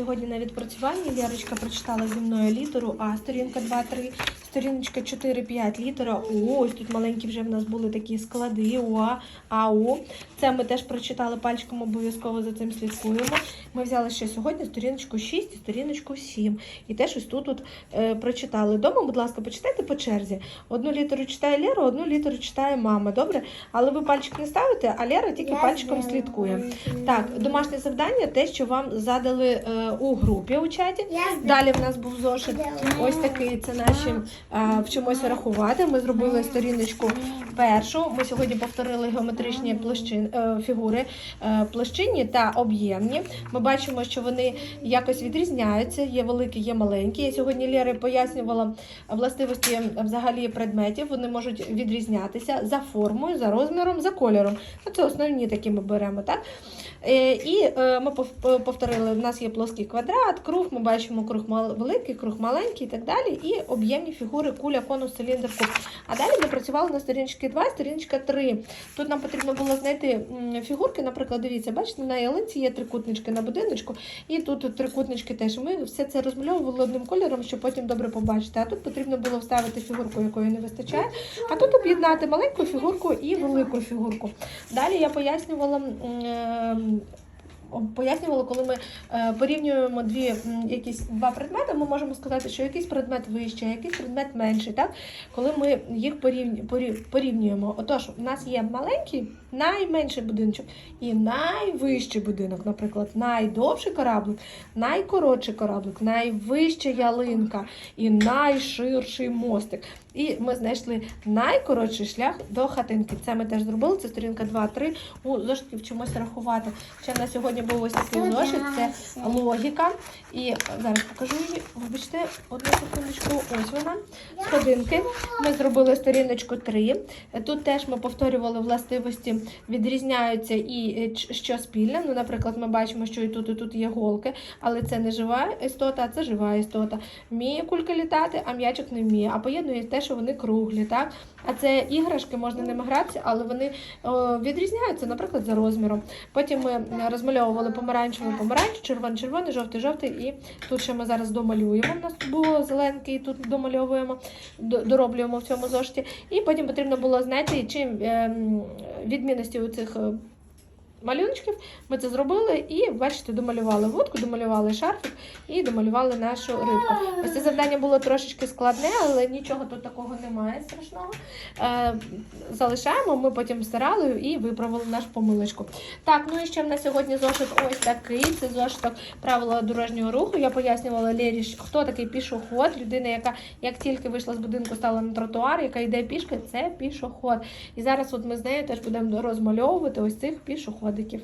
Сьогодні на відпрацюванні Лярочка прочитала зі мною літеру А, сторінка 2-3, сторіночка 4-5 літера О. Ось тут маленькі вже в нас були такі склади УА, АО. Це ми теж прочитали пальчиком, обов'язково за цим слідкуємо. Ми взяли ще сьогодні сторіночку 6 і сторіночку 7. І теж ось тут от, е, прочитали. Дома, будь ласка, почитайте по черзі. Одну літеру читає Лера, одну літеру читає мама. Добре? Але ви пальчик не ставите, а Лера тільки пальчиком слідкує. Так, домашнє завдання, те, що вам задали е, у групі у чаті. Я Далі в нас був зошит. Ось такий це наші вчимося рахувати. Ми зробили сторіночку першу. Ми сьогодні повторили геометричні площин, е, фігури е, площинні та об'ємні. Ми бачимо, що вони якось відрізняються. Є великі, є маленькі. Я сьогодні Лєри пояснювала властивості взагалі предметів. Вони можуть відрізнятися за формою, за розміром, за кольором. Ну, Це основні такі ми беремо, так? Е, І е, ми пов- повторили, у нас є плоский квадрат, круг, ми бачимо круг великий, круг маленький і так далі. І об'ємні фігури, куля, конус, циліндр, куб. А далі ми працювали на сторіночці 2, сторіночка 3. Тут нам потрібно було знайти фігурки, наприклад, дивіться, бачите, на ялинці є трикутнички на будиночку, і тут трикутнички теж. Ми все це розмальовували одним кольором, щоб потім добре побачити. А тут потрібно було вставити фігурку, якої не вистачає. А тут об'єднати маленьку фігурку і велику фігурку. Далі я пояснювала. М, е, Пояснювала, коли ми е, порівнюємо дві якісь два предмети, ми можемо сказати, що якийсь предмет вищий, а якийсь предмет менший. Так? Коли ми їх порівнюємо, отож, у нас є маленький, найменший будиночок і найвищий будинок, наприклад, найдовший кораблик, найкоротший кораблик, найвища ялинка і найширший мостик. І ми знайшли найкоротший шлях до хатинки. Це ми теж зробили. Це сторінка 2-3. У зошиті вчимося рахувати. Ще на сьогодні був ось такий зошит. Це логіка. І зараз покажу її. Вибачте, одну секундочку. Ось вона. Сходинки. Ми зробили сторіночку 3. Тут теж ми повторювали властивості, відрізняються і е, що спільне. Ну, наприклад, ми бачимо, що і тут, і тут є голки, але це не жива істота, а це жива істота. Вміє кулька літати, а м'ячик не вміє. А поєднує те, що вони круглі. Так? А це іграшки, можна ними гратися, але вони відрізняються, наприклад, за розміром. Потім ми розмальовували помаранчевий помаранч, червоний червоний, жовтий жовтий. І тут ще ми зараз домалюємо. У нас було і тут домальовуємо, дороблюємо в цьому зошиті. І потім потрібно було знайти, чим ем, відмінності у цих. Малюночків ми це зробили і, бачите, домалювали вудку, домалювали шарфик і домалювали нашу рибку. Ось це завдання було трошечки складне, але нічого тут такого немає страшного. Е, залишаємо, ми потім стирали і виправили нашу помилочку. Так, ну і ще в нас сьогодні зошит ось такий. Це зошиток правила дорожнього руху. Я пояснювала Лері, хто такий пішоход, людина, яка як тільки вийшла з будинку, стала на тротуар, яка йде пішки, це пішоход. І зараз от ми з нею теж будемо розмальовувати ось цих пішоходиків.